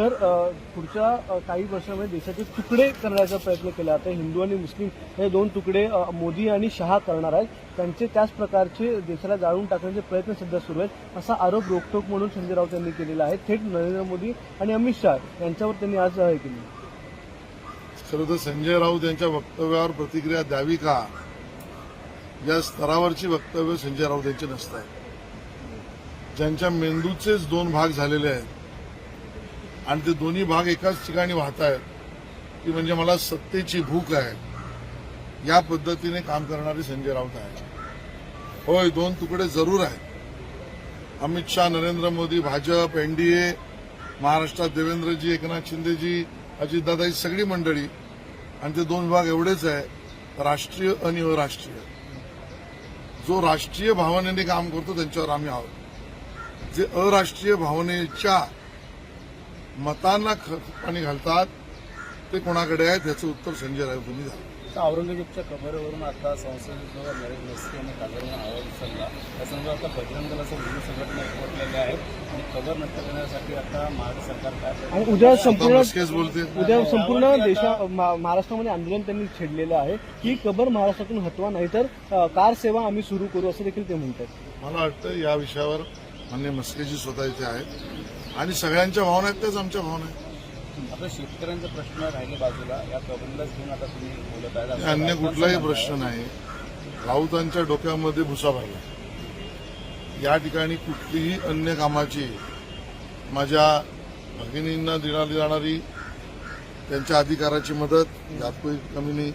तर पुढच्या काही वर्षामध्ये देशाचे तुकडे करण्याचा प्रयत्न केला. आता हिंदू आणि मुस्लिम हे दोन तुकडे मोदी आणि शहा करणार आहेत. त्यांचे त्याच प्रकारचे देशाला जाळून टाकण्याचे प्रयत्न सध्या सुरू आहेत असा आरोप रोखटोक म्हणून संजय राऊत यांनी केलेला आहे. थेट नरेंद्र मोदी आणि अमित शहा यांच्यावर त्यांनी आज हे केली. खरं तर संजय राऊत यांच्या वक्तव्यावर प्रतिक्रिया द्यावी का? या स्तरावरची वक्तव्य संजय राऊत यांची नसत आहे ज्यांच्या मेंदूचेच दोन भाग झालेले आहेत आणि ते दोन्ही भाग एकाच ठिकाणी वाहत आहेत ती म्हणजे मला सत्तेची भूक आहे. या पद्धतीने काम करणारे संजय राऊत आहे. होय दोन तुकडे जरूर आहेत. अमित शहा नरेंद्र मोदी भाजप एनडीए महाराष्ट्रात देवेंद्रजी एकनाथ शिंदेजी अजितदादा ही सगळी मंडळी. आणि ते दोन विभाग एवढेच आहे राष्ट्रीय आणि अराष्ट्रीय. जो राष्ट्रीय भावनेने काम करतो त्यांच्यावर आम्ही आहोत. जे अराष्ट्रीय भावनेच्या मतांना खत पाणी घालतात ते कोणाकडे आहे त्याचं उत्तर संजय राऊतांनी तर औरंगजेबच्या कबरेवरून आता संसदेत नरेंद्र मोदी यांनी काँग्रेसने आवाज उचलला. त्या संदर्भात आता बजरंग दलाच्या विविध संघटना एकवटलेल्या आहेत आणि कबर नष्ट करण्यासाठी आता महाराष्ट्र सरकार आणि उद्या आता संपूर्ण बोलते. उद्या संपूर्ण देशा मा- महाराष्ट्रामध्ये आंदोलन त्यांनी छेडलेलं आहे की कबर महाराष्ट्रातून हटवा नाहीतर अ, कार सेवा आम्ही सुरू करू असं देखील ते म्हणतात. मला वाटतं या विषयावर मान्य मस्केजी स्वतः इथे आहेत. आणि सगळ्यांच्या भावना आहेत त्याच आमच्या भावना आहेत. आता शेतकऱ्यांचे प्रश्न राहिले बाजूला या कबरीलाच घेऊन आता तुम्ही बोलत आहे. आणि अन्य कुठलाही प्रश्न नाही. राऊतांच्या डोक्यामध्ये भुसा भरला. या ठिकाणी कुठलीही अन्य कामाची माझ्या भगिनींना देण्यात जाणारी त्यांच्या अधिकाराची मदत यात काही कमी नाही.